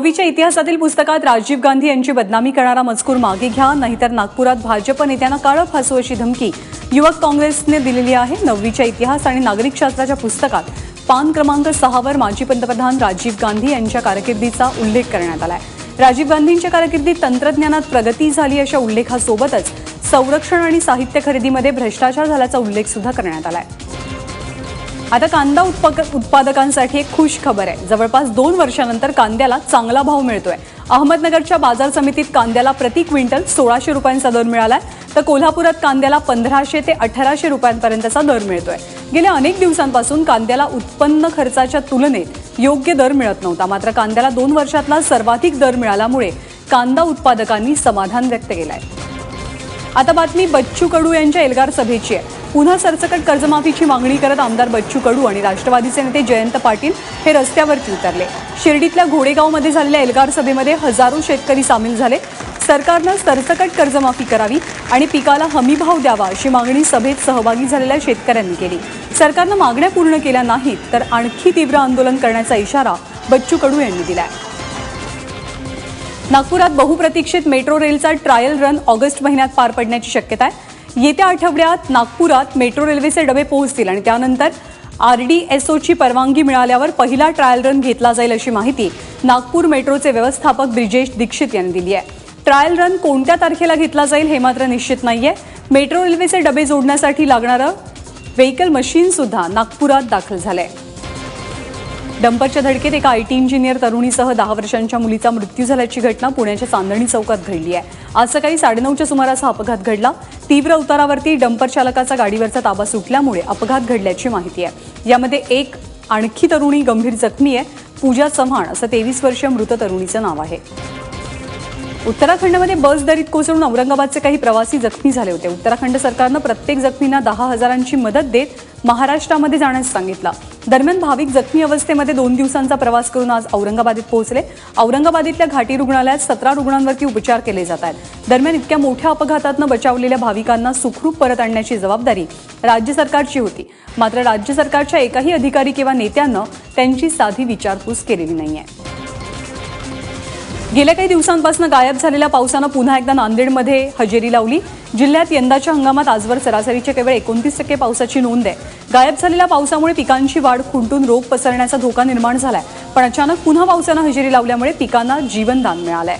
दहावीच्या इतिहासातील पुस्तकात राजीव गांधी यांची बदनामी करणारा मजकूर मागे घ्या नाहीतर नागपुरात भाजप नेत्यांना काळं फासू अशी धमकी युवक काँग्रेसने दिलेली आहे. नववीच्या इतिहास आणि नागरिक शास्त्राच्या पुस्तकात पान क्रमांक सहावर माजी पंतप्रधान राजीव गांधी यांच्या कारकिर्दीचा उल्लेख करण्यात आलाय. राजीव गांधींच्या कारकिर्दीत तंत्रज्ञानात प्रगती झाली अशा उल्लेखासोबतच संरक्षण आणि साहित्य खरेदीमध्ये भ्रष्टाचार झाल्याचा उल्लेख सुद्धा करण्यात आलाय. आता कांदा उत्पाक- उत्पादकांसाठी एक खुश खबर आहे. जवळपास दोन वर्षानंतर कांद्याला चांगला भाव मिळतोय. अहमदनगरच्या बाजार समितीत कांद्याला प्रति क्विंटल सोळाशे रुपयांचा दर मिळालाय. तर कोल्हापुरात कांद्याला पंधराशे ते अठराशे रुपयांपर्यंतचा दर मिळतोय. गेल्या अनेक दिवसांपासून कांद्याला उत्पन्न खर्चाच्या तुलनेत योग्य दर मिळत नव्हता. मात्र कांद्याला दोन वर्षातला सर्वाधिक दर मिळाल्यामुळे कांदा उत्पादकांनी समाधान व्यक्त केलंय. आता बातमी बच्चू कडू यांच्या एल्गार सभेची आहे. पुन्हा सरसकट कर्जमाफीची मागणी करत आमदार बच्चू कडू आणि राष्ट्रवादीचे नेते जयंत पाटील हे रस्त्यावरती उतरले. शिर्डीतल्या घोडेगावमध्ये झालेल्या एल्गार सभेमध्ये हजारो शेतकरी सामील झाले. सरकारनं सरसकट कर्जमाफी करावी आणि पिकाला हमीभाव द्यावा अशी मागणी सभेत सहभागी झालेल्या शेतकऱ्यांनी केली. सरकारनं मागण्या पूर्ण केल्या नाहीत तर आणखी तीव्र आंदोलन करण्याचा इशारा बच्चू कडू यांनी दिला आहे नागपुरात बहुप्रतीक्षित मेट्रो रेलचा ट्रायल रन ऑगस्ट महिन्यात पार पडण्याची शक्यता आहे. येत्या आठवड्यात नागपुरात मेट्रो रेल्वेचे डबे पोहोचतील आणि त्यानंतर आर डी एस ओची परवानगी मिळाल्यावर पहिला ट्रायल रन घेतला जाईल अशी माहिती नागपूर मेट्रोचे व्यवस्थापक ब्रिजेश दीक्षित यांनी दिली आहे. ट्रायल रन कोणत्या तारखेला घेतला जाईल हे मात्र निश्चित नाही आहे मेट्रो रेल्वेचे डबे जोडण्यासाठी लागणारं व्हेकल मशीन सुद्धा नागपुरात दाखल झालं आहे डंपरच्या धडकेत एका आय टी इंजिनियर तरुणीसह दहा वर्षांच्या मुलीचा मृत्यू झाल्याची घटना पुण्याच्या चांदणी चौकात घडली आहे. आज सकाळी साडेनऊच्या सुमारास हा अपघात घडला. तीव्र उतारावरती डंपर चालकाचा गाडीवरचा ताबा सुटल्यामुळे अपघात घडल्याची माहिती आहे. यामध्ये एक आणखी तरुणी गंभीर जखमी आहे. पूजा चव्हाण असं तेवीस वर्षीय मृत तरुणीचं नाव आहे. उत्तराखंडमध्ये बस दरीत कोसळून औरंगाबादचे काही प्रवासी जखमी झाले होते. उत्तराखंड सरकारनं प्रत्येक जखमींना दहा हजारांची मदत देत महाराष्ट्रामध्ये जाण्यास सांगितलं. दरम्यान भाविक जखमी अवस्थेमध्ये दोन दिवसांचा प्रवास करून आज औरंगाबादेत पोहोचले. औरंगाबादेतल्या घाटी रुग्णालयात सतरा रुग्णांवरती उपचार केले जात आहेत. दरम्यान इतक्या मोठ्या अपघातातनं बचावलेल्या भाविकांना सुखरूप परत आणण्याची जबाबदारी राज्य सरकारची होती. मात्र राज्य सरकारच्या एकाही अधिकारी किंवा नेत्यानं त्यांची साधी विचारपूस केलेली नाहीये. गेल्या काही दिवसांपासून गायब झालेल्या पावसानं पुन्हा एकदा नांदेडमध्ये हजेरी लावली. जिल्ह्यात यंदाच्या हंगामात आजवर सरासरीच्या केवळ एकोणतीस टक्के पावसाची नोंद आहे. गायब झालेल्या पावसामुळे पिकांची वाढ खुंटून रोग पसरण्याचा धोका निर्माण झालाय. पण अचानक पुन्हा पावसानं हजेरी लावल्यामुळे पिकांना जीवनदान मिळालंय.